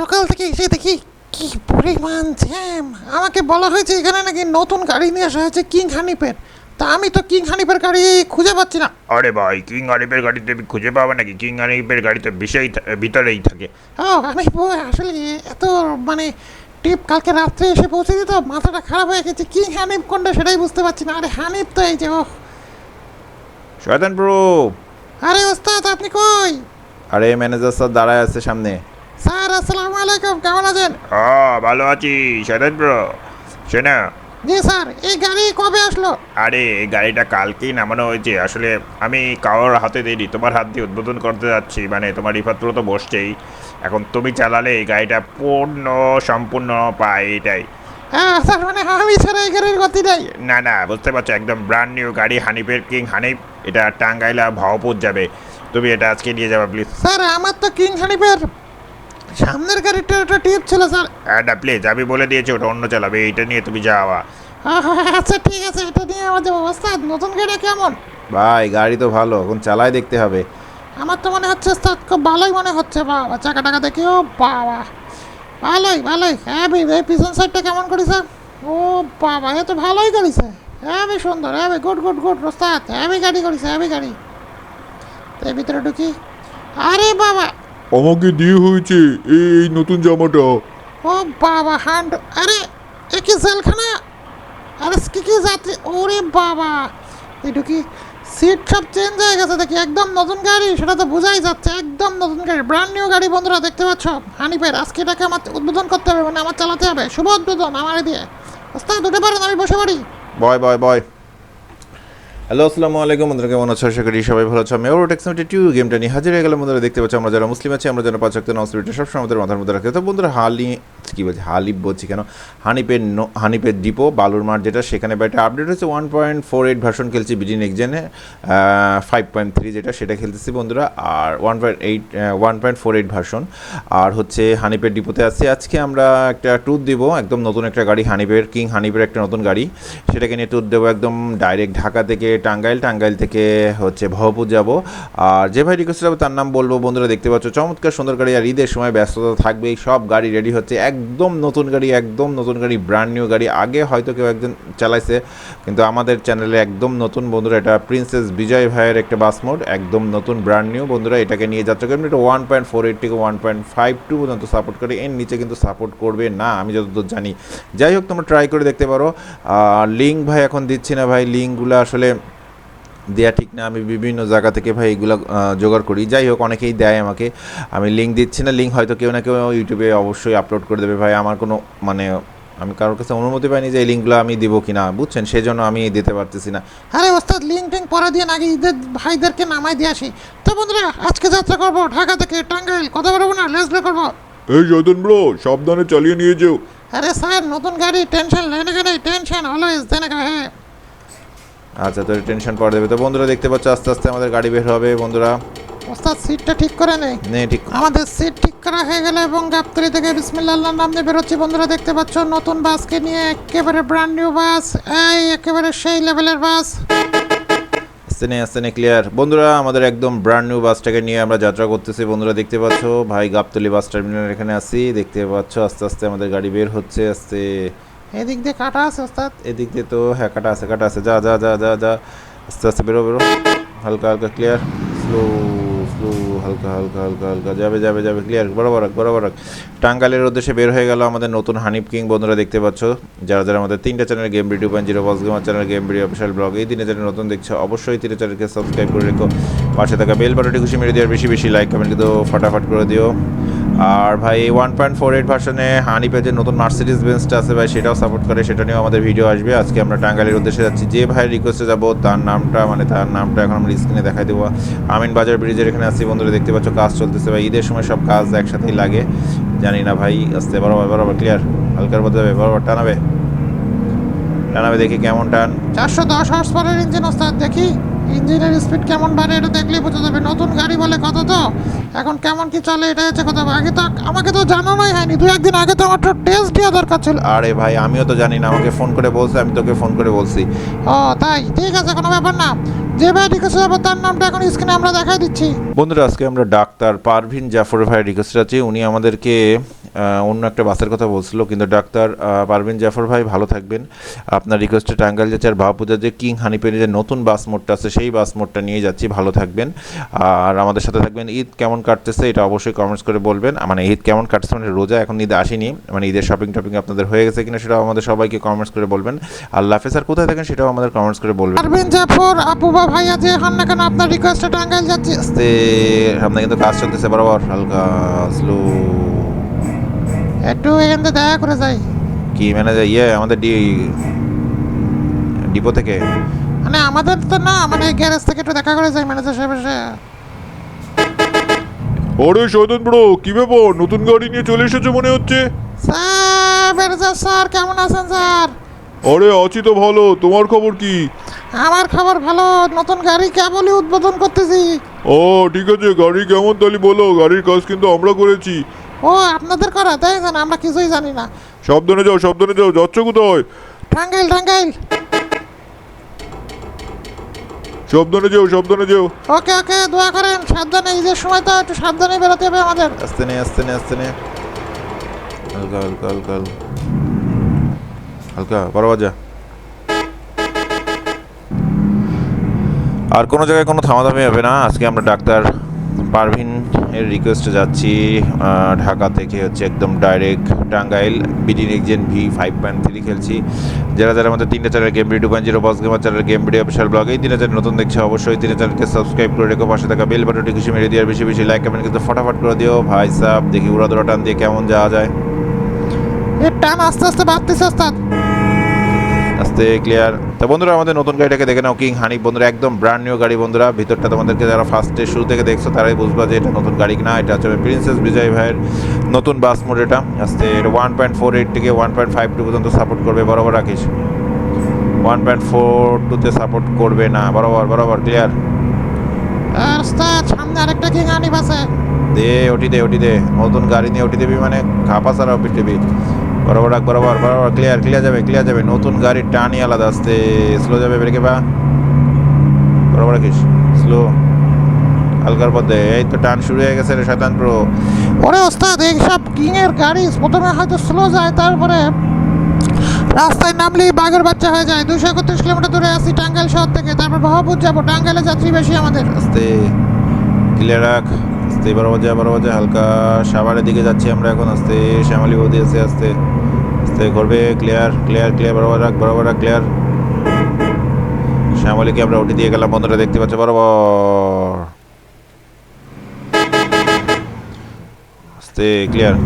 সকাল থেকে এসে দেখি কি পরিমাণ জ্যাম। আমাকে বলা হয়েছে এখানে নাকি নতুন গাড়ি নিয়ে আসা হয়েছে কিং হানিপের তা আমি তো কিং হানিপের গাড়ি খুঁজে পাচ্ছি না। আরে ভাই কিং আরিফের গাড়ি তুমি খুঁজে পাবে নাকি? কিং আরিফের গাড়ি তো বিষয় ভিতরেই থাকে। ও আমি আসলে এত মানে টিপ কালকে রাত্রে এসে পৌঁছে দিত মাথাটা খারাপ হয়ে গেছে। কিং হানিফ কোনটা সেটাই বুঝতে পারছি না। আরে হানিফ তো এই যে ও শয়তান প্রো আরে ওস্তাদ আপনি কই? আরে ম্যানেজার স্যার দাঁড়ায় আছে সামনে। স্যার আসসালামু আলাইকুম কেমন আছেন? ও ভালো আছি। সাদাত ব্রো শোনা। জি স্যার এই গাড়ি কবে আসলো? আরে এই গাড়িটা কালকেই নামানো হয়েছে। আসলে আমি কারোর হাতে দিইনি তোমার হাত দিয়ে উদ্বোধন করতে যাচ্ছি। মানে তোমার রিফাত্র তো বসছেই। এখন তুমি চালালে এই গাড়িটা পূর্ণ সম্পূর্ণ পায় এটাই। হ্যাঁ স্যার মানে আমি ছাড়া এই গাড়ির গতি নাই। না না বুঝতে পারছ একদম ব্র্যান্ড নিউ গাড়ি হানিফের কিং হানিফ। এটা টাঙ্গাইলা ভাওপুর যাবে। তুমি এটা আজকে নিয়ে যাবে প্লিজ স্যার আমার তো কিং হানিফের সামনের গাড়িটা একটা টিপ ছিল স্যার হ্যাঁ না প্লিজ আমি বলে দিয়েছি ওটা অন্য চালাবে এইটা নিয়ে তুমি যাওয়া। আচ্ছা ঠিক আছে এটা নিয়ে আমাদের অবস্থা নতুন গাড়ি কেমন? ভাই গাড়ি তো ভালো এখন চালাই দেখতে হবে। আমার তো মনে হচ্ছে স্যার খুব ভালোই মনে হচ্ছে বাবা চাকা টাকা দেখি ও বাবা। ভালোই ভালোই হ্যাঁ ভাই এই পিছন সাইডটা কেমন করি স্যার ও বাবা এ তো ভালোই করেছে হ্যাঁ ভাই সুন্দর হ্যাঁ ভাই গুড গুড গুড রোস্তাদ হ্যাঁ ভাই গাড়ি করেছে হ্যাঁ ভাই গাড়ি। তো এর ভিতরে ঢুকি। আরে বাবা আমাকে দিয়ে হয়েছে এই নতুন জামাটা। ও বাবা হান্ড আরে এ কি জেলখানা? আরে কি কি যাত্রী? ওরে বাবা এটা কি সিট সব চেঞ্জ হয়ে গেছে দেখি একদম নতুন গাড়ি সেটা তো বোঝাই যাচ্ছে একদম নতুন গাড়ি ব্র্যান্ড নিউ গাড়ি বন্ধুরা দেখতে পাচ্ছ? হানি হানিফের আজকে এটাকে আমার উদ্বোধন করতে হবে মানে আমার চালাতে হবে। শুভ উদ্বোধন আমার দিয়ে ওস্তাদ উঠে পারেন আমি বসে পারি বয় বয় বয় হ্যালো, আসসালামু আলাইকুম। বন্ধুরা, কেমন আছো? আশা করি সবাই ভালো আছো। আমি ওর টেক্সমিটি টু গেমটা নিয়ে হাজির হয়ে গেলাম। বন্ধুরা, দেখতে পাচ্ছি, আমরা যারা মুসলিম আছি, আমরা যারা পাঁচ অক্ট নসরিটা সবসময় আমাদের মাথার মধ্যে রাখি তো বন্ধুরা, হালি, কী বলছি হালিপ বলছি কেন? হানিপের ন- হানিপের ডিপো বালুর মাঠ যেটা, সেখানে বা একটা আপডেট হচ্ছে one point four eight version খেলছি বিডি নেক্সজেনে ফাইভ পয়েন্ট থ্রি যেটা, সেটা খেলতেছি বন্ধুরা। আর one point eight one point four eight version আর হচ্ছে হানিপের ডিপোতে আছি। আজকে আমরা একটা ট্যুর দিব, একদম নতুন একটা গাড়ি হানিপের কিং হানিপের একটা নতুন গাড়ি। সেটাকে নিয়ে ট্যুর দেবো একদম ডাইরেক্ট ঢাকা থেকে টাঙ্গাইল টাঙ্গাইল থেকে হচ্ছে ভবপুর যাব। আর যে ভাই রিকোয়েস্ট যাব তার নাম বলব। বন্ধুরা দেখতে পাচ্ছ, চমৎকার সুন্দর গাড়ি আর ঈদের সময় ব্যস্ততা থাকবেই। সব গাড়ি রেডি হচ্ছে। একদম নতুন গাড়ি, একদম নতুন গাড়ি ব্র্যান্ড নিউ গাড়ি। আগে হয়তো কেউ একজন চালাইছে, কিন্তু আমাদের চ্যানেলে একদম নতুন বন্ধুরা, এটা প্রিন্সেস বিজয় ভাইয়ের একটা বাস মোড একদম নতুন ব্র্যান্ড নিউ বন্ধুরা, এটাকে নিয়ে যাত্রা করবেন এটা ওয়ান পয়েন্ট ফোর এইট থেকে ওয়ান পয়েন্ট ফাইভ টু পর্যন্ত সাপোর্ট করে। এর নিচে কিন্তু সাপোর্ট করবে না, আমি যতদূর জানি। যাই হোক, তোমরা ট্রাই করে দেখতে পারো। লিঙ্ক ভাই এখন দিচ্ছি না ভাই। লিঙ্কগুলো আসলে দেয়া ঠিক না আমি বিভিন্ন জায়গা থেকে ভাই এগুলো জোগাড় করি। যাই হোক অনেকেই দেয় আমাকে। আমি লিঙ্ক দিচ্ছি না লিঙ্ক হয়তো কেউ না কেউ ইউটিউবে অবশ্যই আপলোড করে দেবে। ভাই আমার কোনো মানে আমি কারোর কাছে অনুমতি পাইনি যে এই লিঙ্কগুলো আমি দিব কি না বুঝছেন? সেই জন্য আমি দিতে পারতেছি না। আরে ওস্তাদ লিঙ্ক টিঙ্ক পরে দিয়ে আগে ঈদের ভাইদেরকে নামাই দিয়ে আসি। তো বন্ধুরা আজকে যাত্রা করব ঢাকা থেকে টাঙ্গাইল। কথা বলব না লেস করব। এই যতন ব্রো সাবধানে চালিয়ে নিয়ে যেও। আরে স্যার নতুন গাড়ি টেনশন লেনে গেলে টেনশন অলওয়েজ দেনে হ্যাঁ আচ্ছা তো টেনশন পরে দেবে তো বন্ধুরা দেখতে পাচ্ছ আস্তে আস্তে আমাদের গাড়ি বের হবে। বন্ধুরা ওস্তাদ সিটটা ঠিক করে নেই। নে ঠিক আমাদের সিট ঠিক করা হয়ে গেল এবং গাবতলি থেকে বিসমিল্লাহ নাম নিয়ে বেরোচ্ছি। বন্ধুরা দেখতে পাচ্ছ নতুন বাসকে নিয়ে একেবারে ব্র্যান্ড নিউ বাস। এই একেবারে সেই লেভেলের বাস। আস্তে নে আস্তে নে ক্লিয়ার বন্ধুরা আমাদের একদম ব্র্যান্ড নিউ বাসটাকে নিয়ে আমরা যাত্রা করতেছি। বন্ধুরা দেখতে পাচ্ছ ভাই গাবতলি বাস টার্মিনাল এখানে আছি। দেখতে পাচ্ছ আস্তে আস্তে আমাদের গাড়ি বের হচ্ছে আস্তে। এদিক দিয়ে কাটা আছে ওস্তাদ। এদিক দিয়ে তো হ্যাঁ কাটা আছে কাটা আছে। যা যা যা যা যা। আস্তে আস্তে বেরো বেরো। হালকা হালকা ক্লিয়ার স্লো স্লো হালকা হালকা হালকা হালকা। যাবে যাবে যাবে ক্লিয়ার বরাবর রাখ, বরাবর রাখ। টাঙ্গাইলের উদ্দেশ্যে বের হয়ে গেল আমাদের নতুন হানিফ কিং। বন্ধুরা দেখতে পাচ্ছ যারা যারা আমাদের তিনটা channel game video point zero boss gamer channel game video official blog এই তিনটা চ্যানেল নতুন দেখছ অবশ্যই তিনটা চ্যানেলকে সাবস্ক্রাইব করে রেখো। পাশে থাকা বেল বাটনটি খুশি মেরে দেওয়ার বেশি বেশি লাইক কমেন্ট কিন্তু ফটাফট করে দিও। আর ভাই ওয়ান পয়েন্ট ফোর এইট ভার্সনে হানি যে নতুন মার্সিডিস বেঞ্চটা আছে ভাই, সেটাও সাপোর্ট করে, সেটা নিয়েও আমাদের ভিডিও আসবে। আজকে আমরা টাঙ্গাইলের উদ্দেশ্যে যাচ্ছি। যে ভাই রিকোয়েস্টে যাব, তার নামটা মানে তার নামটা এখন আমরা স্ক্রিনে দেখাই দেবো। আমিন বাজার ব্রিজের এখানে আসছি বন্ধুরা দেখতে পাচ্ছ, কাজ চলতেছে ভাই। ঈদের সময় সব কাজ একসাথেই লাগে। জানি না ভাই, আসতে বরাবর বরাবর ক্লিয়ার হালকার মধ্যে যাবে বরাবর টানাবে? টানাবে দেখি কেমন টান। চারশো দশ হর্স পাওয়ারের ইঞ্জিন দেখি। ইঞ্জিনের স্পিড কেমন বাড়ে এটা দেখলেই বোঝা যাবে। নতুন গাড়ি বলে কত তো। এখন কেমন কি চলে এটা হচ্ছে কথা। আগে তো আমাকে তো জানানোই হয়নি। দু একদিন আগে তো আমার তো টেস্ট দেওয়া দরকার ছিল। আরে ভাই আমিও তো জানি না। আমাকে ফোন করে বলছে আমি তোকে ফোন করে বলছি। ও তাই? ঠিক আছে কোনো ব্যাপার না। যে ভাই রিকোয়েস্ট যাব তার নামটা এখন স্ক্রিনে আমরা দেখাই দিচ্ছি। বন্ধুরা আজকে আমরা ডাক্তার পারভিন জাফর ভাই রিকোয়েস্ট আছি উনি আমাদেরকে অন্য একটা বাসের কথা বলছিল কিন্তু ডাক্তার পারভিন জাফর ভাই ভালো থাকবেন। আপনার রিকোয়েস্টে টাঙ্গাইল যাচ্ছে আর ভাবপূজার যে কিং হানিপের যে নতুন বাস মোডটা আছে সেই বাস মোডটা নিয়ে যাচ্ছি ভালো থাকবেন। আর আমাদের সাথে থাকবেন ঈদ কেমন কাটতেছে এটা অবশ্যই কমেন্টস করে বলবেন। মানে ঈদ কেমন কাটছে মানে রোজা এখন ঈদ আসেনি মানে ঈদের শপিং টপিং আপনাদের হয়ে গেছে কিনা সেটাও আমাদের সবাইকে কমেন্টস করে বলবেন। আল্লাহ হাফেজ আর কোথায় থাকেন সেটাও আমাদের কমেন্টস করে বলবেন। পারবেন জাফর আপু বা ভাইয়া যে হন না কেন আপনার রিকোয়েস্টে টাঙ্গাইল যাচ্ছি? আস্তে সামনে কিন্তু কাজ চলতেছে বরাবর হালকা স্লো একটু এখান থেকে দেখা করে যাই। কি ম্যানেজার ইয়ে আমাদের ডি ডিপো থেকে। মানে আমাদের তো না মানে গ্যারেজ থেকে একটু দেখা করে যাই ম্যানেজার সাহেব এসে আরে শয়তান ব্রো কি ব্যাপার? নতুন গাড়ি নিয়ে চলে এসেছ মনে হচ্ছে। স্যার ম্যানেজার স্যার কেমন আছেন স্যার? আরে আছি তো ভালো। তোমার খবর কি? আমার খবর ভালো। নতুন গাড়ি কেবলই উদ্বোধন করতেছি। ও ঠিক আছে। গাড়ি কেমন তাহলে বলো? গাড়ির কাজ কিন্তু আমরা করেছি। ও আপনাদের করা তাই জান আমরা কিছুই জানি না। সাবধানে যাও সাবধানে যাও। যাচ্ছ কোথায়? টাঙ্গাইল টাঙ্গাইল। সাবধানে যেও সাবধানে যেও। ওকে ওকে দোয়া করেন সাবধানে ঈদের সময় তো একটু সাবধানে বেরোতে হবে আমাদের। আস্তে নে আস্তে নে আস্তে নে। হালকা হালকা হালকা হালকা। হালকা বাজা। আর কোনো জায়গায় কোনো থামাথামি হবে না আজকে আমরা ডাক্তার পারভিন এর রিকোয়েস্টে যাচ্ছি ঢাকা থেকে হচ্ছে একদম direct Tangail, BD nexgen V five point three খেলছি। যারা যারা আমাদের তিনটা channel game video point zero boss gamer channel game video official blog এই তিনটা চ্যানেল নতুন দেখছে অবশ্যই, তিনটা চ্যানেলকে সাবস্ক্রাইব করে রেখো, পাশে থাকা বেল বাটনটি কিছু মেরে দিয়ে বেশি বেশি লাইক কমেন্ট কিন্তু ফটাফট করে দিও। ভাই সাহ দেখি উড়া দৌড়া টান দিয়ে কেমন যাওয়া যায়। টান আস্তে আস্তে বাড়তেছে ওস্তাদ। আস্তে ক্লিয়ার তো বন্ধুরা আমাদের নতুন গাড়িটাকে দেখে নাও কিং হানি বন্ধুরা একদম ব্র্যান্ড নিউ গাড়ি বন্ধুরা। ভিতরটা তোমাদেরকে যারা ফার্স্টে শুরু থেকে দেখছ তারাই বুঝবা যে এটা নতুন গাড়ি না এটা হচ্ছে প্রিন্সেস বিজয় ভাইয়ের নতুন বাস মোড এটা। আস্তে এটা ওয়ান পয়েন্ট ফোর এইট থেকে ওয়ান পয়েন্ট ফাইভ টু পর্যন্ত সাপোর্ট করবে বরাবর রাখিস ওয়ান পয়েন্ট ফোর টুতে সাপোর্ট করবে না বরাবর বরাবর ক্লিয়ার আর ওস্তাদ সামনে আরেকটা কিং আনিব আছে। দে ওটি দে ওটি দে। নতুন গাড়ি নিয়ে ওটি দেবি মানে খাপা সারা ওটি দেবি বরাবর রাখ বরাবর বরাবর ক্লিয়ার ক্লিয়ার যাবে ক্লিয়ার যাবে। নতুন গাড়ির টানই আলাদা আসতে স্লো যাবে ব্রেকে বা বরাবর রাখিস স্লো হালকার পথে এই তো টান শুরু হয়ে গেছে রে শয়তান প্রো ওরে ওস্তাদ এইসব কিং এর গাড়ি প্রথমে হয়তো স্লো যায় তারপরে রাস্তায় নামলেই বাঘের বাচ্চা হয়ে যায়। দুশো একত্রিশ কিলোমিটার দূরে আছি টাঙ্গাইল শহর থেকে। তারপর বাহাপুর যাব টাঙ্গাইলে যাত্রী বেশি আমাদের। আস্তে ক্লিয়ার রাখ। আস্তে বরাবর যা বরাবর যা হালকা সাভারের দিকে যাচ্ছি আমরা এখন। আস্তে শ্যামালি বৌদি আছে আস্তে। আস্তে করবে ক্লিয়ার ক্লিয়ার ক্লিয়ার বরাবর রাখ বরাবর রাখ ক্লিয়ার শ্যামলীকে আমরা ওটি দিয়ে গেলাম, বন্ধুরা দেখতে পাচ্ছ, বরাবর। আস্তে ক্লিয়ার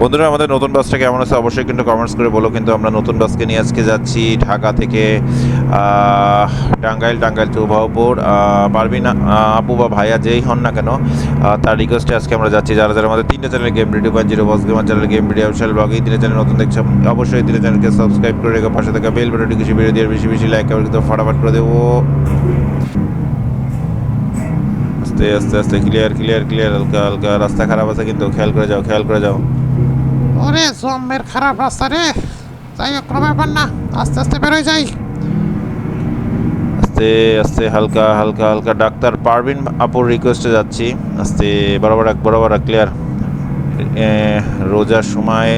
বন্ধুরা, আমাদের নতুন বাসটা কেমন আছে অবশ্যই কিন্তু কমেন্টস করে বলো। কিন্তু আমরা নতুন বাসকে নিয়ে আজকে যাচ্ছি ঢাকা থেকে টাঙ্গাইল টাঙ্গাইল টু ভাওপুর পারবিন আপু বা ভাইয়া যেই হন না কেন তার রিকোয়েস্টে আজকে আমরা যাচ্ছি। যারা যারা আমাদের তিনটে channel game video point zero boss gamer channel game video official blog এই তিনটে চ্যানেল নতুন দেখছ, অবশ্যই তিনটে চ্যানেলকে সাবস্ক্রাইব করে রেখো, পাশে থাকা বেল বাটনটি কিছু ভিডিও দিয়ে বেশি বেশি লাইক করে কিন্তু ফটাফট করে দেবো। আস্তে আস্তে আস্তে ক্লিয়ার ক্লিয়ার ক্লিয়ার হালকা হালকা, রাস্তা খারাপ আছে কিন্তু, খেয়াল করে যাও, খেয়াল করে যাও। ওরে, জম্মের খারাপ রাস্তা রে। যাই হোক, কোনো ব্যাপার না। আস্তে আস্তে বেরোয় যাই। আস্তে আস্তে, হালকা হালকা হালকা। ডাক্তার পারভিন আপুর রিকোয়েস্টে যাচ্ছি। আস্তে, বরাবর রাখ বরাবর রাখ ক্লিয়ার রোজার সময়,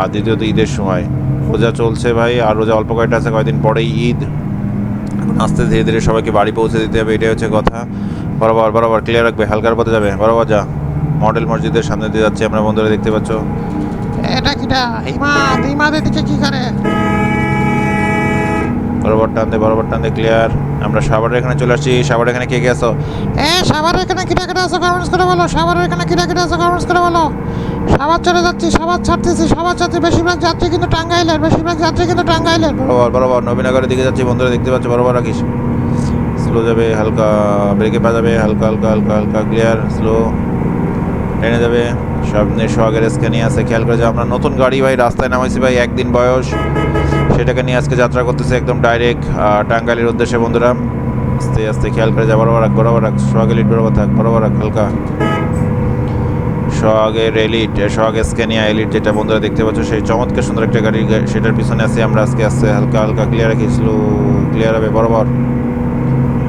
আর দ্বিতীয়ত ঈদের সময়। রোজা চলছে ভাই, আর রোজা অল্প কয়েকটা আছে, কয়েকদিন পরেই ঈদ। আস্তে, ধীরে ধীরে সবাইকে বাড়ি পৌঁছে দিতে হবে, এটাই হচ্ছে কথা। বরাবর বরাবর ক্লিয়ার রাখবে, হালকার পথে যাবে। বরাবর যা। মডেল মসজিদের সামনে দিয়ে যাচ্ছি, আমরা বন্ধুরা দেখতে পাচ্ছ। এটা ইমাদ ইমাদের দিকে কি করে? বরাবর টান দে বরাবর টান দে ক্লিয়ার আমরা সাভারের এখানে চলে আসছি। সাভারের এখানে কে কে আসো এ সাভারের এখানে কিটা কিটা আছে কমেন্টস করে বলো। সাভারের এখানে কিটা কিটা আছে কমেন্টস করে বলো। সাভার চলে যাচ্ছি সাভার ছাড়তেছি সাভার ছাড়তে বেশিরভাগ যাত্রী কিন্তু টাঙ্গাইলের বেশিরভাগ যাত্রী কিন্তু টাঙ্গাইলের বরাবর বরাবর নবীনগরের দিকে যাচ্ছি বন্ধুরা দেখতে পাচ্ছ বরাবর রাখিস। স্লো যাবে হালকা ব্রেকে পা যাবে হালকা হালকা হালকা হালকা ক্লিয়ার স্লো টেনে যাবে। সামনে সোহাগের স্ক্যানি আছে। খেয়াল করে যে আমরা নতুন গাড়ি ভাই, রাস্তায় নামাইছি ভাই, একদিন বয়স। সেটাকে নিয়ে আজকে যাত্রা করতেছে একদম ডাইরেক্ট টাঙ্গাইলের উদ্দেশ্যে বন্ধুরা। আস্তে আস্তে খেয়াল করে যা বরাবর রাখ বরাবর রাখ। সোহাগের লিট বরাবর থাক, বরাবর রাখ, হালকা। সোহাগের এলিট সোহাগের স্ক্যানিয়া এলিট যেটা বন্ধুরা দেখতে পাচ্ছ, সেই চমৎকার সুন্দর একটা গাড়ি সেটার পিছনে আছি আমরা আজকে, আস্তে, হালকা হালকা ক্লিয়ার রাখি স্লো ক্লিয়ার হবে, বরাবর।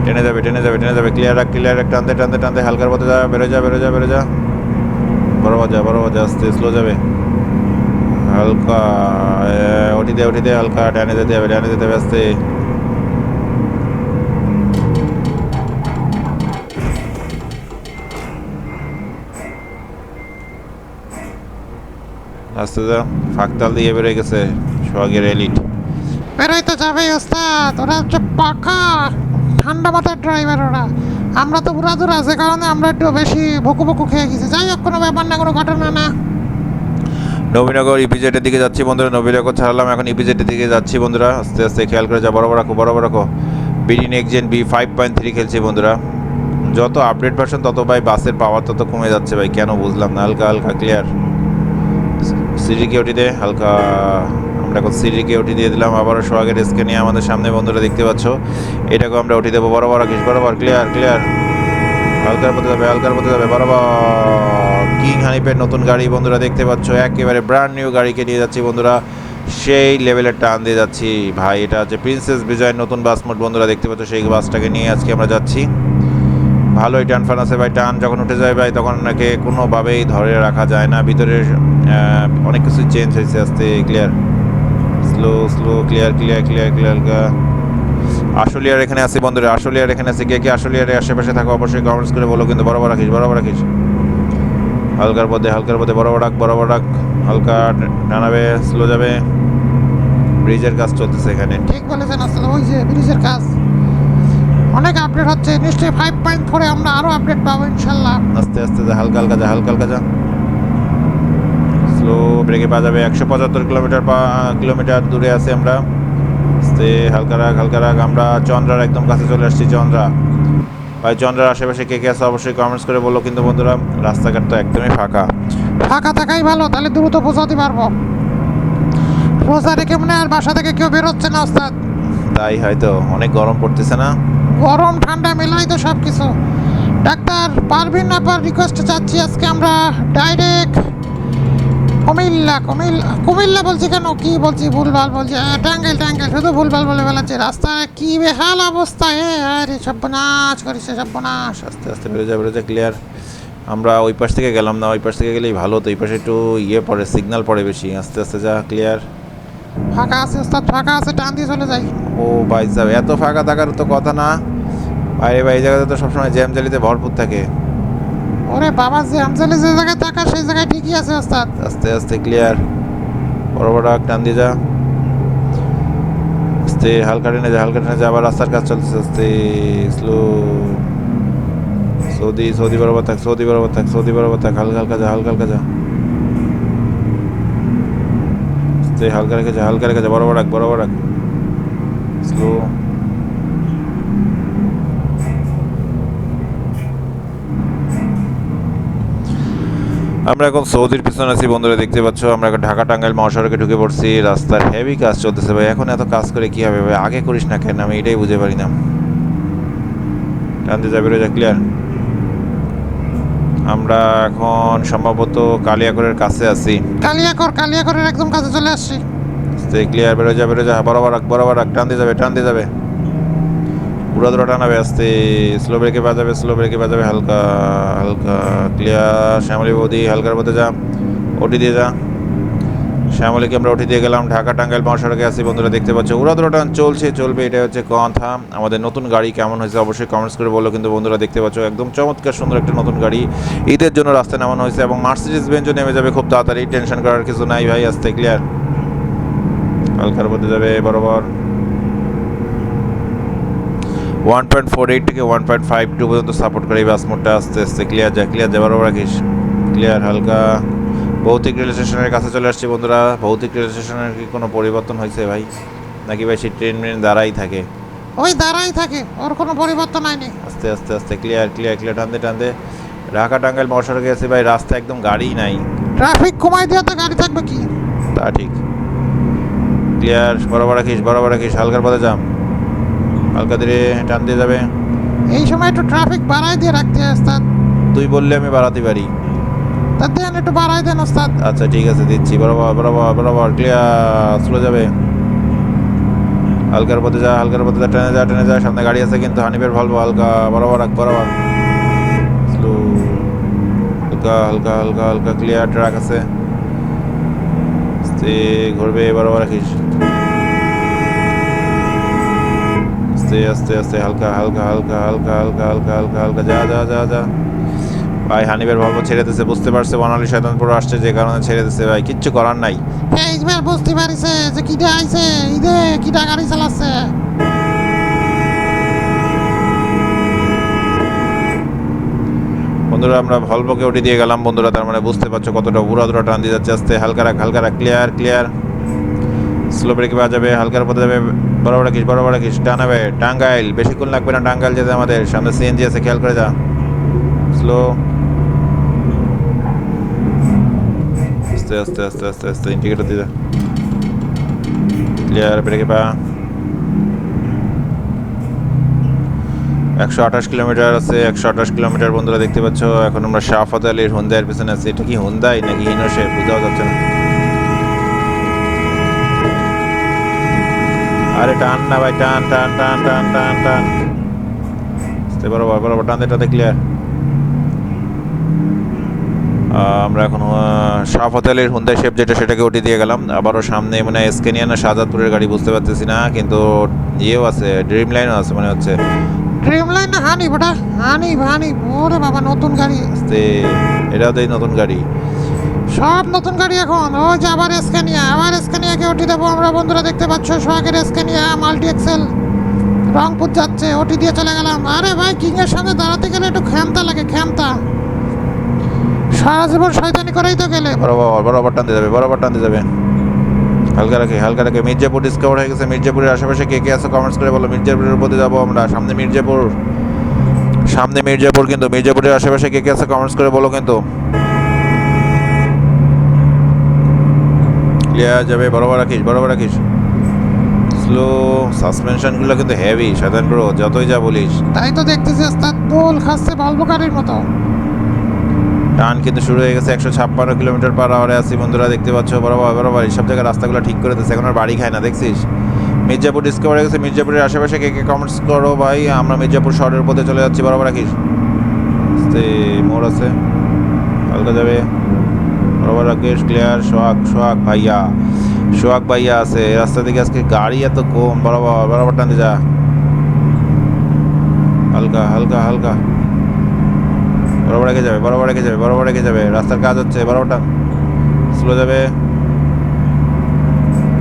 টেনে যাবে টেনে যাবে টেনে যাবে ক্লিয়ার রাখ ক্লিয়ার রাখ, টানতে টানতে টানতে, হালকার পথে যা বেরো যা বেরো যা বেরো যা। বরাবর যা বরাবর যা আস্তে স্লো যাবে। হালকা এ, ওটি দে ওটি দে হালকা ডানে যেতে হবে ডানে যেতে হবে আস্তে। আস্তে যা ফাঁকতাল দিয়ে বেরোয় গেছে সোহাগের এলিট বেরোইতে যাবে ওস্তাদ ওরা হচ্ছে পাকা ঠান্ডা মাথার ড্রাইভার ওরা। আমরা তো বুড়া বুড়াদুর আছে কারণে আমরা একটু বেশি ভুকু ভুকু খেয়ে গেছি। যাই হোক, কোনো ব্যাপার না, কোনো ঘটনা না। নবীনগর ইপিজেটের দিকে যাচ্ছি বন্ধুরা, নবীনগর ছাড়লাম, এখন ইপিজেটের দিকে যাচ্ছি বন্ধুরা। আস্তে আস্তে খেয়াল করে যা বরাবর রাখো বরাবর রাখো। BD next gen B five point three খেলছি বন্ধুরা। যত আপডেট ভার্সন তত ভাই বাসের পাওয়ার তত কমে যাচ্ছে ভাই, কেন বুঝলাম না, হালকা হালকা ক্লিয়ার কেওটি হালকা আমরা এখন সিডি কেওটি দিয়ে দিলাম, আবারও সোহাগের এসকে নিয়ে আমাদের সামনে বন্ধুরা দেখতে পাচ্ছ। এটাকেও আমরা উঠি দেবো। বরাবর রাখিস বরাবর ক্লিয়ার ক্লিয়ার হালকার পথে যাবে, হালকার পথে যাবে, বরাবর। কিং হানিপের নতুন গাড়ি বন্ধুরা দেখতে পাচ্ছ। একেবারে ব্র্যান্ড নিউ গাড়িকে নিয়ে যাচ্ছি বন্ধুরা। সেই লেভেলের টান দিয়ে যাচ্ছি। ভাই, এটা হচ্ছে প্রিন্সেস বিজয়ের নতুন বাস মোট বন্ধুরা দেখতে পাচ্ছ। সেই বাসটাকে নিয়ে আজকে আমরা যাচ্ছি। ভালোই টান ফান আছে ভাই, টান যখন উঠে যায় ভাই, তখন ওনাকে কোনোভাবেই ধরে রাখা যায় না। ভিতরে অনেক কিছু চেঞ্জ হয়েছে আস্তে clear slow slow clear clear clear clear আশুলিয়ার এখানে আছে বন্ধুরা আশুলিয়ার এখানে আছে। কে কে আশুলিয়ারের আশেপাশে থাকো অবশ্যই কমেন্টস করে বলো কিন্তু বরাবর রাখিস বরাবর রাখিস। হালকার পথে হালকার পথে বরাবর রাখ বরাবর রাখ। হালকা টানাবে স্লো যাবে। ব্রিজের কাজ চলতেছে এখানে। ঠিক বলেছেন ওস্তাদ ওই যে ব্রিজের কাজ। অনেক আপডেট হচ্ছে নিশ্চয়ই ফাইভ পয়েন্ট ফোরে আমরা আরও আপডেট পাবো ইনশাল্লাহ। আস্তে আস্তে যা হালকা হালকা যা হালকা হালকা যা। স্লো ব্রেকে পা যাবে একশো পঁচাত্তর কিলোমিটার পা কিলোমিটার দূরে আছে আমরা। আস্তে হালকা রাখ হালকা রাখ আমরা চন্দ্রার একদম কাছে চলে আসছি চন্দ্রা। ভাই চন্দ্রার আশেপাশে কে কে আছে অবশ্যই কমেন্টস করে বলো কিন্তু বন্ধুরা রাস্তাঘাট তো একদমই ফাঁকা। ফাঁকা থাকাই ভালো তাহলে দ্রুত পৌঁছাতে পারব। রোজা রেখে মনে আর বাসা থেকে কেউ বেরোচ্ছে না ওস্তাদ। তাই হয়তো অনেক গরম পড়তেছে না? গরম ঠান্ডা মেলাই তো সব কিছু ডাক্তার পারবিন আপার রিকোয়েস্ট চাচ্ছি আজকে আমরা ডাইরেক্ট কুমিল্লা কুমিল্লা কুমিল্লা বলছি কেন? কি বলছি? ভুলভাল বলছি। আহ, টাঙ্গাইল টাঙ্গাইল শুধু ভুলভাল বলে ফেলাচ্ছি রাস্তায় কি বেহাল অবস্থা? এ আরে সর্বনাশ করিস সর্বনাশ। আস্তে আস্তে বেরো যা বেরো যা ক্লিয়ার আমরা ওই পাশ থেকে গেলাম না ওই পাশ থেকে গেলেই ভালো তো এই পাশে একটু ইয়ে পড়ে সিগন্যাল পড়ে বেশি। আস্তে আস্তে যা ক্লিয়ার ফাঁকা আছে ওস্তাদ ফাঁকা আছে টান দিয়ে চলে যাই। ও ভাই সাহেব এত ফাঁকা থাকার তো কথা না। বাইরে ভাই এই জায়গাতে তো সবসময় জ্যাম জালিতে ভরপুর থাকে। ওরে বাবা, যে আমজালি যে জায়গায় থাকা, সেই জায়গায় ঠিকই আছে, ওস্তাদ। আস্তে আস্তে ক্লিয়ার বড় বড় টান দিয়ে যা। আস্তে, হালকা টেনে যা, হালকা টেনে যা, আবার রাস্তার কাজ চলতেছে, আস্তে স্লো সৌদি সৌদি বরাবর থাক, সৌদি বরাবর থাক, সৌদি বরাবর থাক, হালকা হালকা যা, হালকা হালকা যা। আস্তে, হালকা রেখে যা, হালকা রেখে যা বরাবর রাখ বরাবর রাখ স্লো আমরা এখন সৌদির পিছনে আছি বন্ধুরা দেখতে পাচ্ছ আমরা এখন ঢাকা টাঙ্গাইল মহাসড়কে ঢুকে পড়ছি রাস্তার হেভি কাজ চলতেছে ভাই। এখন এত কাজ করে কি হবে ভাই? আগে করিস না কেন? আমি এটাই বুঝে পারি না। টানতে যাবে রোজা ক্লিয়ার আমরা এখন সম্ভবত কালিয়াকরের কাছে আছি। কালিয়াকর কালিয়াকরের একদম কাছে চলে আসছি। ক্লিয়ার বেরো যা বেরো যা বরাবর রাখ বরাবর রাখ। টান দিয়ে যাবে টান দিয়ে যাবে। পুরো ধরো টানাবে আস্তে স্লো ব্রেকে বাজাবে স্লো ব্রেকে বাজাবে হালকা হালকা ক্লিয়ার শ্যামলী বৌদি হালকার মধ্যে যা, ওটি দিয়ে যা। শ্যামলীকে আমরা ওটি দিয়ে গেলাম, ঢাকা টাঙ্গাইল মহাসড়কে আছি বন্ধুরা, দেখতে পাচ্ছ উড়াদুরা টান চলছে, চলবে এটা হচ্ছে কথা। আমাদের নতুন গাড়ি কেমন হয়েছে অবশ্যই কমেন্টস করে বলো, কিন্তু বন্ধুরা দেখতে পাচ্ছ একদম চমৎকার সুন্দর একটা নতুন গাড়ি। ঈদের জন্য রাস্তায় নামানো হয়েছে এবং মার্সিডিস বেঞ্চও নেমে যাবে খুব তাড়াতাড়ি টেনশন করার কিছু নাই ভাই আসতে ক্লিয়ার হালকার মধ্যে যাবে, বরাবর। ওয়ান পয়েন্ট ফোর এইট থেকে ওয়ান পয়েন্ট ফাইভ টু পর্যন্ত সাপোর্ট করে এই বাস মোডটা আস্তে আস্তে ক্লিয়ার যা ক্লিয়ার বরাবর রাখিস। ক্লিয়ার হালকা। ভৌতিক রেল স্টেশনের কাছে চলে আসছি বন্ধুরা। ভৌতিক রেল স্টেশনের কি কোনো পরিবর্তন হয়েছে ভাই? নাকি ভাই সেই ট্রেন মেন দাঁড়াই থাকে? ওই দাঁড়াই থাকে ওর কোনো পরিবর্তন হয়নি। আস্তে আস্তে আস্তে ক্লিয়ার ক্লিয়ার ক্লিয়ার টানতে টানতে। ঢাকা টাঙ্গাইল মহাসড়কে গেছে ভাই রাস্তা একদম গাড়িই নাই। ট্রাফিক কমাই দিয়ে তো গাড়ি থাকবে কি? তা ঠিক। ক্লিয়ার বরাবর রাখিস বরাবর রাখিস হালকার পথে যাম। হালকা ধীরে টান দিয়ে যাবে। এই সময় একটু ট্রাফিক বাড়াই দিয়ে রাখতে ওস্তাদ। তুই বললে আমি বাড়াতে পারি। তা দেন একটু বাড়াই দেন ওস্তাদ। আচ্ছা ঠিক আছে দিচ্ছি। বরাবর বরাবর বরাবর ক্লিয়ার স্লো যাবে। হালকার পথে যা হালকার পথে যা টেনে যা টেনে যা সামনে গাড়ি আছে কিন্তু হানিফের ভালবো হালকা বরাবর রাখ বরাবর। স্লো হালকা হালকা হালকা হালকা ক্লিয়ার ট্রাক আছে। ঘুরবে বরাবর রাখিস। আস্তে আস্তে আস্তে হালকা হালকা হালকা হালকা হালকা হালকা হালকা হালকা যা যা যা যা। ভাই হানিবের ভল্প ছেড়ে দিছে বুঝতে পারছে বনালী শয়তানপুর আসছে যে কারণে ছেড়ে দিছে ভাই কিচ্ছু করার নাই। এইবার বুঝতে পারিছে যে কিটা আইছে ঈদে কিটা গাড়ি চালাচ্ছে। বন্ধুরা আমরা ভলভোকে উঠে দিয়ে গেলাম বন্ধুরা তার মানে বুঝতে পারছ কতটা উড়া দুরা টান দিয়ে যাচ্ছে আস্তে হালকা রাখ হালকা রাখ ক্লিয়ার ক্লিয়ার স্লো ব্রেকে বাজাবে হালকার পথে যাবে বরাবর বড় বড় কিস টানাবে টাঙ্গাইল বেশিক্ষণ লাগবে না, টাঙ্গাইল যেতে আমাদের, সামনে সিএনজি আছে, খেয়াল করে যা। স্লো আস্তে আস্তে আস্তে আস্তে আস্তে ইন্ডিকেটর দিয়ে ক্লিয়ার ব্রেকে পা। একশো আঠাশ কিলোমিটার আছে, একশো আঠাশ কিলোমিটার বন্ধুরা দেখতে পাচ্ছ, এখন আমরা শাহফত আলীর হুন্দাইয়ের পেছনে আছি। এটা কি হুন্দাই নাকি হিনোসে বুঝাও যাচ্ছে না। আরে টান না ভাই টান টান টান টান টান টান। আস্তে বরাবর বরাবর টান টানতে ক্লিয়ার আমরা এখন শাহফত আলীর হুন্দাই শেপ যেটা সেটাকে উঠিয়ে দিয়ে গেলাম। আবারও সামনে মানে এসকেনিয়া না শাহজাদপুরের গাড়ি বুঝতে পারতেছি না কিন্তু ইয়েও আছে ড্রিম লাইনও আছে মনে হচ্ছে। ড্রিম লাইন না হানি বেটা হানি হানি ওরে বাবা নতুন গাড়ি। আস্তে এটাও তো নতুন গাড়ি। সব নতুন গাড়ি এখন। ওই যে আবার স্ক্যানিয়া আবার স্ক্যানিয়াকে ওটি দেবো। আমরা বন্ধুরা দেখতে পাচ্ছ, সোহাগের স্ক্যানিয়া মাল্টি এক্সেল রংপুর যাচ্ছে ওটি দিয়ে চলে গেলাম। আরে ভাই কিং এর সামনে দাঁড়াতে গেলে একটু ক্ষমতা লাগে, ক্ষমতা। সারা জীবন শয়তানি করেই তো গেলে। বরাবর বরাবর টানতে যাবে বরাবর টানতে যাবে। হালকা রাখে হালকা রাখে। মির্জাপুর ডিসকভার হয়ে গেছে। মির্জাপুরের আশেপাশে কে কে আছে কমেন্টস করে বলো। মির্জাপুরের উপরে যাব আমরা। সামনে মির্জাপুর। সামনে মির্জাপুর কিন্তু, মির্জাপুরের আশেপাশে কে কে আছে কমেন্টস করে বলো কিন্তু। ক্লিয়ার যাবে। বরাবর রাখিস বরাবর রাখিস। স্লো সাসপেনশনগুলো কিন্তু হেভি সাধারণ ব্রো যতই যা বলিস। তাই তো দেখতেছি ওস্তাদ দোল খাচ্ছে বলব গাড়ির মতো। টান কিন্তু শুরু হয়ে গেছে একশো ছাপ্পান্ন কিলোমিটার পার আওয়ারে আছি বন্ধুরা দেখতে পাচ্ছ বরাবর বরাবর এইসব জায়গায় রাস্তাগুলো ঠিক করে দিচ্ছে এখন আর বাড়ি খায় না দেখছিস? মির্জাপুর ডিসকভার হয়ে গেছে মির্জাপুরের আশেপাশে কে কে কমেন্টস করো ভাই আমরা মির্জাপুর শহরের পথে চলে যাচ্ছি বরাবর রাখিস। মোড় আছে হালকা যাবে। বরাবর রাখিস ক্লিয়ার সোহাগ সোহাগ ভাইয়া। সোহাগ ভাইয়া আছে, রাস্তা দিকে আজকে গাড়ি এত কম, বরাবর বরাবর টানতে যা। হালকা হালকা হালকা। বরাবর রেখে যাবে, বরাবর রেখে যাবে, বরাবর রেখে যাবে। রাস্তার কাজ হচ্ছে বরাবরটা স্লো যাবে।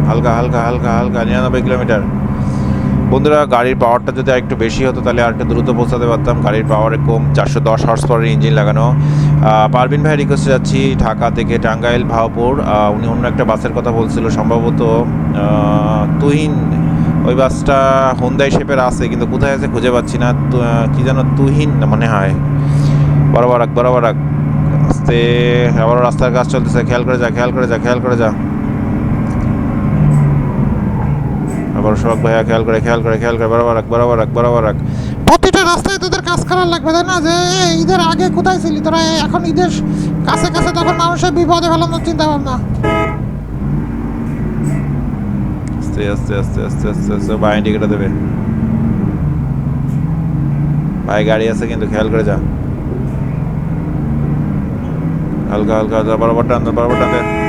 হালকা হালকা হালকা হালকা, নিরানব্বই কিলোমিটার। বন্ধুরা, গাড়ির পাওয়ারটা যদি আরেকটু বেশি হতো, তাহলে আরেকটু দ্রুত পৌঁছাতে পারতাম। গাড়ির পাওয়ারে কম চারশো দশ হর্স পাওয়ারের ইঞ্জিন লাগানো পারভিন ভাই রিকোয়েস্টে যাচ্ছি, ঢাকা থেকে টাঙ্গাইল, ভাওপুর। উনি অন্য একটা বাসের কথা বলছিল। সম্ভবত তুহিন, ওই বাসটা হুন্দাই শেপের আছে, কিন্তু কোথায় আছে খুঁজে পাচ্ছি না। কি যেন তুহিন মনে হয়। বরাবর রাখ বরাবর রাখ। আস্তে, আবারও রাস্তার কাজ চলতেছে। খেয়াল করে যা, খেয়াল করে যা, খেয়াল করে যা। ভাইয়া খেয়াল করে খেয়াল করে খেয়াল করে বরাবর রাখ বরাবর রাখ বরাবর রাখ। প্রতিটা রাস্তায় তোদের কাজ করার লাগবে তাই না? যে ঈদের আগে কোথায় ছিলি? তোরা এখন ঈদের কাছে কাছে তখন মানুষের বিপদে ফেলানোর চিন্তা ভাবনা আস্তে আস্তে আস্তে আস্তে আস্তে আস্তে ভাই ইন্ডিকেটার দেবে। ভাই গাড়ি আছে কিন্তু খেয়াল করে যা। হালকা হালকা বরাবর টান বরাবর টান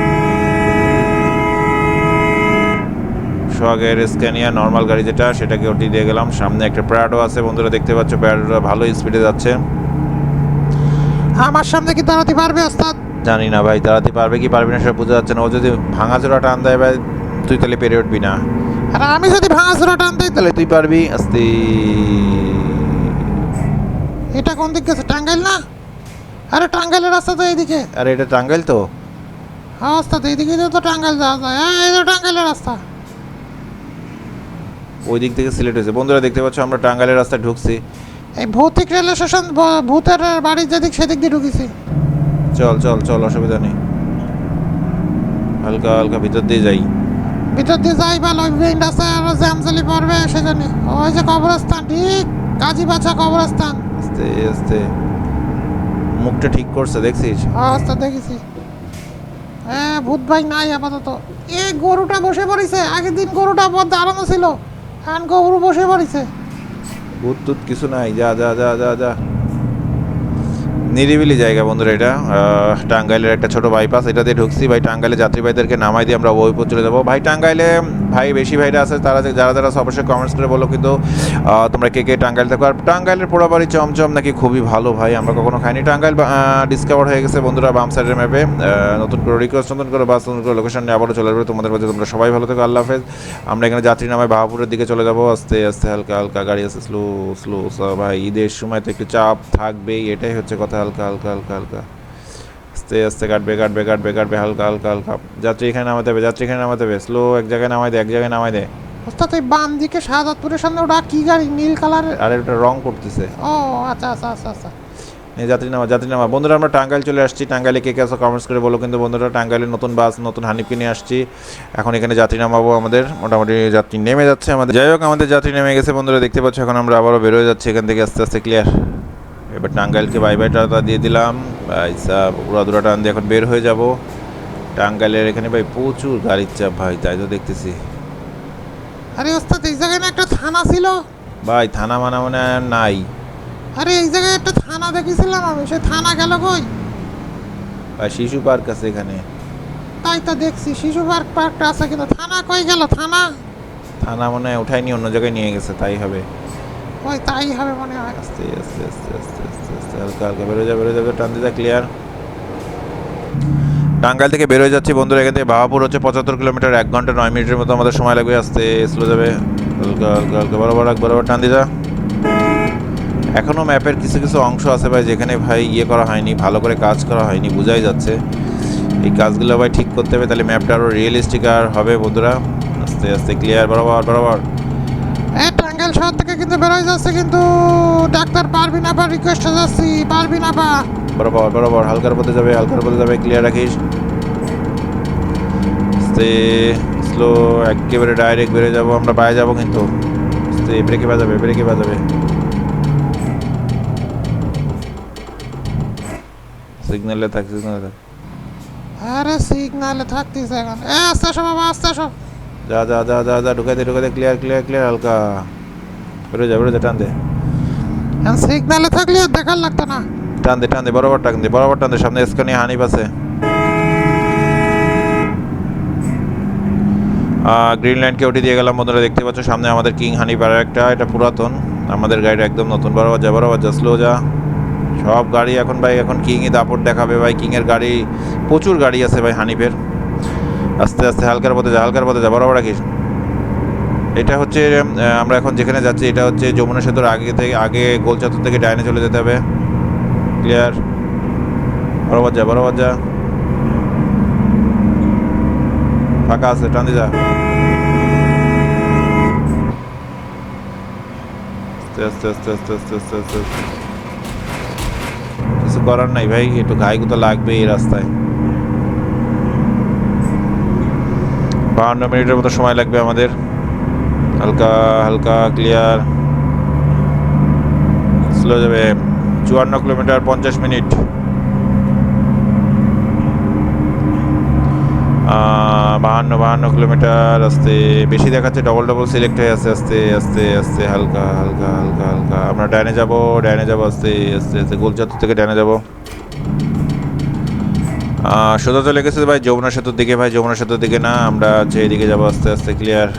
সোহাগের স্ক্যানিয়া নর্মাল গাড়ি যেটা সেটাকে ওটি দিয়ে গেলাম। সামনে একটা প্রাডো আছে বন্ধুরা দেখতে পাচ্ছ প্রাডোটা ভালো স্পিডে যাচ্ছে। আমার সামনে কি দাঁড়াতে পারবে ওস্তাদ? জানি না ভাই দাঁড়াতে পারবে কি পারবে না সেটা বোঝা যাচ্ছে না। ও যদি ভাঙাচোরা টান দেয় ভাই তুই তাহলে পেরে উঠবি না। আর আমি যদি ভাঙা চোরা টান দিই তাহলে তুই পারবি আস্তে এটা কোন দিক গেছে টাঙ্গাইল না? আরে টাঙ্গাইলের রাস্তা তো এইদিকে। আরে এটা টাঙ্গাইল তো? হ্যাঁ ওস্তাদ এইদিকে দিয়ে তো টাঙ্গাইল যাওয়া যায়। হ্যাঁ এই তো টাঙ্গাইলের রাস্তা। ওই দিক থেকে সিলেট হয়েছে। বন্ধুরা দেখতে পাচ্ছ আমরা টাঙ্গাইলের রাস্তায় ঢুকছি। এই ভৌতিক রেল স্টেশন ভূতের বাড়ির যেদিক সেদিক দিয়ে ঢুকেছি। চল চল চল অসুবিধা নেই। হালকা হালকা ভিতর দিয়ে যাই। ভিতর দিয়ে যাই বা লবিন্ড আছে আর জ্যামজলি পড়বে সেজন্য। ওই যে কবরস্থান ঠিক কাজী বাছা কবরস্থান। আস্তে আস্তে। মুখটা ঠিক করছে দেখছিস? হ্যাঁ ওস্তাদ দেখেছি। হ্যাঁ ভূত ভাই নাই আপাতত। এ গরুটা বসে পড়েছে। আগের দিন গরুটা বদ্ধ দাঁড়ানো ছিল। এখন কবর বসে পড়েছে। ভূত টুত কিছু নাই, যা যা যা যা যা। নিরিবিলি জায়গা বন্ধুরা এটা। টাঙ্গাইলের একটা ছোট বাইপাস এটা দিয়ে ঢুকছি। ভাই টাঙ্গাইলে যাত্রীবাহীদেরকে নামাই দিয়ে আমরা ওইপুর চলে যাব। ভাই, টাঙ্গাইলে ভাই, বেশি ভাইরা আছে, তারা যারা যারা অবশ্যই কমেন্টস করে বলো কিন্তু তোমরা কে কে টাঙ্গাইল থাকো। আর টাঙ্গাইলের পোড়াবাড়ি চমচম নাকি খুবই ভালো ভাই, আমরা কখনো খাইনি। টাঙ্গাইল ডিসকভার হয়ে গেছে বন্ধুরা বাম সাইডের ম্যাপে নতুন করে রিকোয়েস্ট নতুন করে বাস নতুন করে লোকেশন নিয়ে আবারও চলে যাবে তোমাদের মাঝে তোমরা সবাই ভালো থেকো, আল্লাহ হাফেজ। আমরা এখানে যাত্রী নামায় বাহাপুরের দিকে চলে যাব। আস্তে আস্তে হালকা হালকা গাড়ি আছে স্লো স্লো ভাই। ঈদের সময় তো একটু চাপ থাকবেই, এটাই হচ্ছে কথা, হালকা হালকা হালকা হালকা। আস্তে আস্তে কাটবে কাটবে কাটবে কাটবে হালকা হালকা হালকা। যাত্রী এখানে নামাতে হবে যাত্রী এখানে নামাতে হবে। স্লো এক জায়গায় নামাই দে এক জায়গায় নামাই দে। ওস্তাদ এই বাম দিকে শাহজাদপুরের সামনে ওটা কি গাড়ি? নীল কালারের? আর ওটা রং করতেছে। ও আচ্ছা আচ্ছা আচ্ছা আচ্ছা। এই যাত্রী নামা যাত্রী নামা। বন্ধুরা আমরা টাঙ্গাইল চলে আসছি। টাঙ্গাইলে কে কে আসো কমেন্টস করে বলো। কিন্তু বন্ধুরা টাঙ্গাইলে নতুন বাস নতুন হানিফকে নিয়ে আসছি। এখন এখানে যাত্রী নামাবো আমাদের। মোটামুটি যাত্রী নেমে যাচ্ছে আমাদের। যাই হোক আমাদের যাত্রী নেমে গেছে বন্ধুরা দেখতে পাচ্ছ এখন আমরা আবারও বেরোয় যাচ্ছি। এখান থেকে আস্তে আস্তে ক্লিয়ার এবার টাঙ্গাইলকে বাই বাই টাটা দিয়ে দিলাম। উড়াদুরা টান দিয়ে এখন বের হয়ে যাব। টাঙ্গাইলের এখানে ভাই প্রচুর গাড়ির চাপ ভাই তাই তো দেখতেছি। আরে ওস্তাদ এই জায়গায় না একটা থানা ছিল? ভাই থানা মানা মানে নাই। আরে এই জায়গায় একটা থানা দেখেছিলাম আমি সেই থানা গেল কই? ভাই শিশু পার্ক আছে এখানে। তাই তো দেখছি শিশু পার্ক পার্কটা আছে কিন্তু থানা কই গেল থানা? থানা মনে হয় উঠায়নি অন্য জায়গায় নিয়ে গেছে তাই হবে। ওই তাই হবে মনে হয়। আস্তে আস্তে আস্তে আস্তে। হালকা হালকা, বেরোয় যা যাবে টান দিয়ে ক্লিয়ার টাঙ্গাইল থেকে বেরোয় যাচ্ছি বন্ধুরা, এখান থেকে বাহাপুর হচ্ছে পঁচাত্তর কিলোমিটার, এক ঘণ্টা, নয় মিনিটের মতো আমাদের সময় লাগবে, আসতে স্লো যাবে। হালকা হালকা হালকা, বরাবর রাখ, বরাবর যা। এখনও ম্যাপের কিছু কিছু অংশ আছে ভাই, যেখানে ভাই ইয়ে করা হয়নি, ভালো করে কাজ করা হয়নি, বোঝাই যাচ্ছে। এই কাজগুলো ভাই ঠিক করতে হবে, তাহলে ম্যাপটা আরও রিয়েলিস্টিক আর হবে বন্ধুরা। আস্তে আস্তে ক্লিয়ার বরাবর বরাবর এ টাঙ্গাইল শহর থেকে কিন্তু বেরোয় যাচ্ছে কিন্তু ডাক্তার পারবি না বা রিকোয়েস্টে যাচ্ছি পারবি না বা। বরাবর বরাবর হালকার পথে যাবে হালকার পথে যাবে ক্লিয়ার রাখিস। আস্তে স্লো একেবারে ডাইরেক্ট বেড়ে যাব আমরা বাইরে যাব কিন্তু। আস্তে ব্রেকে বাজাবে ব্রেকে বাজাবে। সিগন্যালে থাক সিগন্যালে থাক। আরে সিগনালে থাকতিস এখন। এ আস্তে আসো বাবা আস্তে আসো। যা যা যা যা যা ঢুকাই দে ঢুকাই দে ক্লিয়ার ক্লিয়ার ক্লিয়ার হালকা। বেরো যা বেরো যা টান দে। সিগনালে থাকলে আর দেখার লাগতো না। টান দে টান দে বরাবর টান দে বরাবর টান দে সামনে স্কানি হানিফ আছে। গ্রিন লাইনকে উঠে দিয়ে গেলাম বন্ধুরা দেখতে পাচ্ছ সামনে আমাদের কিং হানিফ আর একটা এটা পুরাতন। আমাদের গাড়িটা একদম নতুন বরাবর যা বরাবর যা স্লো যা। সব গাড়ি এখন ভাই এখন কিংই দাপট দেখাবে ভাই কিংয়ের গাড়ি প্রচুর গাড়ি আছে ভাই হানিফের। আস্তে আস্তে হালকার পথে যা হালকার পথে যা বরাবর রাখিস। এটা হচ্ছে আমরা এখন যেখানে যাচ্ছি, এটা হচ্ছে যমুনা সেতুর আগে থেকে, আগে গোল চত্বর থেকে ডাইনে চলে যেতে হবে। ক্লিয়ার বড় বাজা বড় বাজা ফাঁকা আছে, টান যা। কিছু করার নাই ভাই, একটু গায়ে তো লাগবে এই রাস্তায়। বাহান্ন মিনিটের মতো সময় লাগবে আমাদের। হালকা হালকা ক্লিয়ার স্লো যাবে। চুয়ান্ন কিলোমিটার পঞ্চাশ মিনিট। বাহান্ন বাহান্ন কিলোমিটার, আস্তে। বেশি দেখাচ্ছে ডবল ডবল সিলেক্ট হয়ে আছে, আস্তে আস্তে আস্তে, হালকা হালকা হালকা হালকা। আমরা ডাইনে যাব ডাইনে যাব, আস্তে আস্তে আস্তে। গোলচত্বর থেকে ডাইনে যাব। সোজা তো লেগেছে ভাই, যমুনা সেতুর দিকে ভাই, যমুনা সেতুর দিকে না। আমরা হচ্ছে এদিকে যাব, আস্তে আস্তে ক্লিয়ার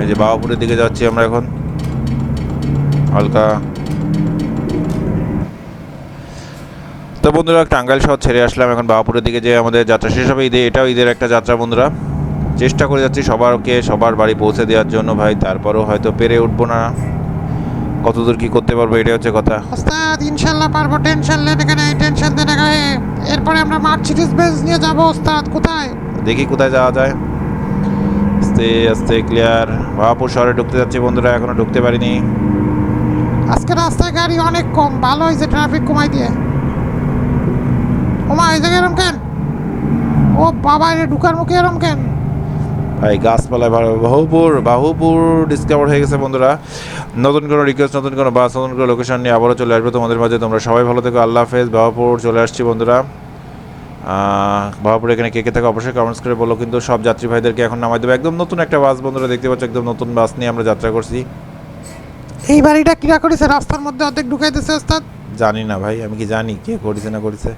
এই যে বাবাপুরের দিকে যাচ্ছি আমরা এখন। হালকা। তো বন্ধুরা টাঙ্গাইল শহর ছেড়ে আসলাম। এখন বাবাপুরের দিকে যে আমাদের যাত্রা শেষ হবে। ঈদে এটাও ঈদের একটা যাত্রা বন্ধুরা। চেষ্টা করে যাচ্ছি সবারকে সবার বাড়ি পৌঁছে দেওয়ার জন্য ভাই। তারপরেও হয়তো পেরে উঠবো না। কতদূর কি করতে পারব এটাই হচ্ছে কথা। ওস্তাদ ইনশাল্লাহ পারব। টেনশন লেন এখানে টেনশন দেন এখানে এরপরে আমরা মার্কসিডিস বেঞ্চ নিয়ে যাব ওস্তাদ। কোথায়? দেখি কোথায় যাওয়া যায়। আস্তে আস্তে ক্লিয়ার বাবাপুর শহরে ঢুকতে যাচ্ছি বন্ধুরা এখনও ঢুকতে পারিনি। আজকে রাস্তায় গাড়ি অনেক কম ভালো হয়েছে ট্রাফিক কমাই দিয়ে। ওমা এই জায়গায় এরম কেন? ও বাবা এটা ঢুকার মুখে এরম কেন? ভাই গাছপালায় ভালো বাহুপুর বাহুপুর ডিসকভার হয়ে গেছে বন্ধুরা। নতুন কোনো রিকোয়েস্ট নতুন কোনো বাস নতুন কোনো লোকেশন নিয়ে আবারও চলে আসবে তোমাদের মাঝে। তোমরা সবাই ভালো থেকো আল্লাহ হাফেজ বাহুপুর চলে আসছি বন্ধুরা। আহ, এখানে কে কে থাকে অবশ্যই কমেন্টস করে বলো। কিন্তু সব যাত্রী ভাইদেরকে এখন নামাই দেবো। একদম নতুন একটা বাস বন্ধুরা দেখতে পাচ্ছ একদম নতুন বাস নিয়ে আমরা যাত্রা করছি। এই বাড়িটা কিরা করেছে? রাস্তার মধ্যে অর্ধেক ঢুকাই দিয়েছে ওস্তাদ। জানি না ভাই আমি কি জানি কে করেছে না করেছে।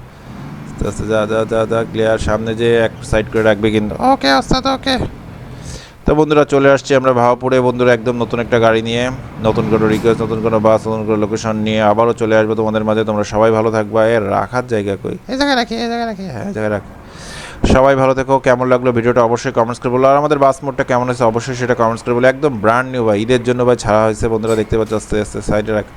আস্তে আস্তে যা যা যা যা ক্লিয়ার সামনে যে এক সাইড করে রাখবে কিন্তু। ওকে ওস্তাদ ওকে তো বন্ধুরা চলে আসছি আমরা ভাবাপুরে বন্ধুরা, একদম নতুন একটা গাড়ি নিয়ে, নতুন কোনো রিকোয়েস্ট নতুন কোনো বাস নতুন কোনো লোকেশন নিয়ে আবারও চলে আসব তোমাদের মাঝে। তোমরা সবাই ভালো থাকবা এর রাখার জায়গা কই? এই জায়গায় রাখি এই জায়গায় রাখি। হ্যাঁ জায়গায় রাখ। সবাই ভালো থেকো, কেমন লাগল ভিডিওটা অবশ্যই কমেন্টস করে বলো। আর আমাদের বাস মোডটা কেমন হয়েছে অবশ্যই সেটা কমেন্টস করে বলো। একদম ব্র্যান্ড নিউ ভাই, ঈদের জন্য ভাই ছাড়া হয়েছে। বন্ধুরা, দেখতে পাচ্ছ, আস্তে আস্তে সাইডে রাখ।